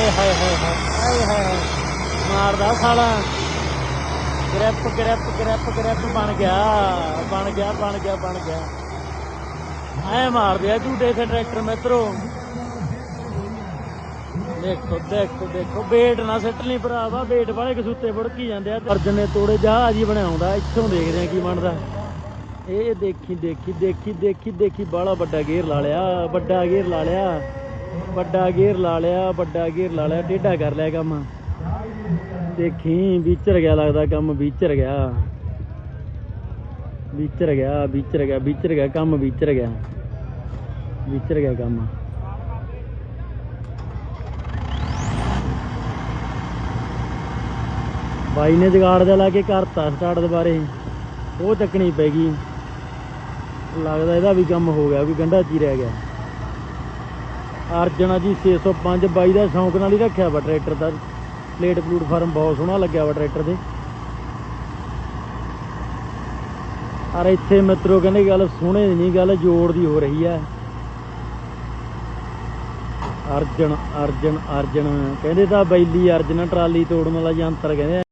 ਆਏ ਹਾਏ ਹਾਏ ਹਾਏ ਹਾਏ ਮਾਰਦਾ ਸਾਲਾ। ਗ੍ਰੈਪ ਗ੍ਰੈਪ ਗ੍ਰੈਪ ਗ੍ਰੈਪ ਬਣ ਗਿਆ ਬਣ ਗਿਆ ਬਣ ਗਿਆ ਬਣ ਗਿਆ। ਐ ਮਾਰਦੇ ਆ ਝੂਟੇ ਤੇ ਟਰੈਕਟਰ ਮਿੱਤਰੋ। ਦੇਖੋ ਦੇਖੋ ਦੇਖੋ ਵੇਟ ਨਾ ਸੱਟ ਲਈ ਭਰਾਵਾ ਵੇਟ ਵਾਲੇ ਕਸੂਤੇ ਫੁੜਕੀ ਜਾਂਦੇ ਆ। ਅਰਜਨ ਨੇ ਤੋੜੇ ਜਾ ਹੀ ਬਣਾਉਂਦਾ, ਇੱਥੋਂ ਦੇਖਦੇ ਆ ਕੀ ਬਣਦਾ। ਇਹ ਦੇਖੀ ਦੇਖੀ ਦੇਖੀ ਦੇਖੀ ਦੇਖੀ ਬਾਲਾ ਵੱਡਾ ਗੇਅਰ ਲਾ ਲਿਆ, ਵੱਡਾ ਗੇਅਰ ਲਾ ਲਿਆ। ਵੱਡਾ ਗੇਅਰ ਲਾ ਲਿਆ, ਵੱਡਾ ਗੇਅਰ ਲਾ ਲਿਆ, ਟੇਢਾ ਕਰ ਲਿਆ ਕੰਮ। ਦੇਖੀ ਵਿਚਰ ਗਿਆ ਲੱਗਦਾ ਕੰਮ, ਵਿਚਰ ਗਿਆ। ਵਿਚਰ ਗਿਆ ਵਿਚਰ ਗਿਆ ਵਿਚਰ ਗਿਆ, ਕੰਮ ਵਿਚਰ ਗਿਆ। ਵਿਚਰ ਗਿਆ ਕੰਮ। ਬਾਈ ਨੇ ਜਗਾੜ ਜਾ ਲਾ ਕੇ ਕਰਤਾ ਸਟਾਰਟ ਦੁਬਾਰੇ। ਉਹ ਚੱਕਣੀ ਪੈ ਗਈ। ਲੱਗਦਾ ਇਹਦਾ ਵੀ ਕੰਮ ਹੋ ਗਿਆ ਕੋਈ ਗੰਢਾ ਚੀ ਰਹਿ ਗਿਆ। ਅਰਜਨਾ ਜੀ 605 ਬਾਈ ਦਾ ਸ਼ੌਂਕ ਨਾਲ ਹੀ ਰੱਖਿਆ ਵਾ ਟਰੈਕਟਰ ਦਾ। ਪਲੇਟ ਪਲੂਟਫਾਰਮ ਬਹੁਤ ਸੋਹਣਾ ਲੱਗਿਆ ਵਾ ਟਰੈਕਟਰ ਦੇ। ਅਰ ਇੱਥੇ ਮਿੱਤਰੋ ਕਹਿੰਦੇ ਗੱਲ ਸੋਹਣੇ ਦੀ ਨਹੀਂ ਗੱਲ ਜੋੜ ਦੀ ਹੋ ਰਹੀ ਹੈ ਅਰਜਨ ਅਰਜਨ ਅਰਜਨ ਕਹਿੰਦੇ ਤਾਂ ਬੈਲੀ ਅਰਜਨ ਟਰਾਲੀ ਤੋੜਨ ਵਾਲਾ ਯੰਤਰ ਕਹਿੰਦੇ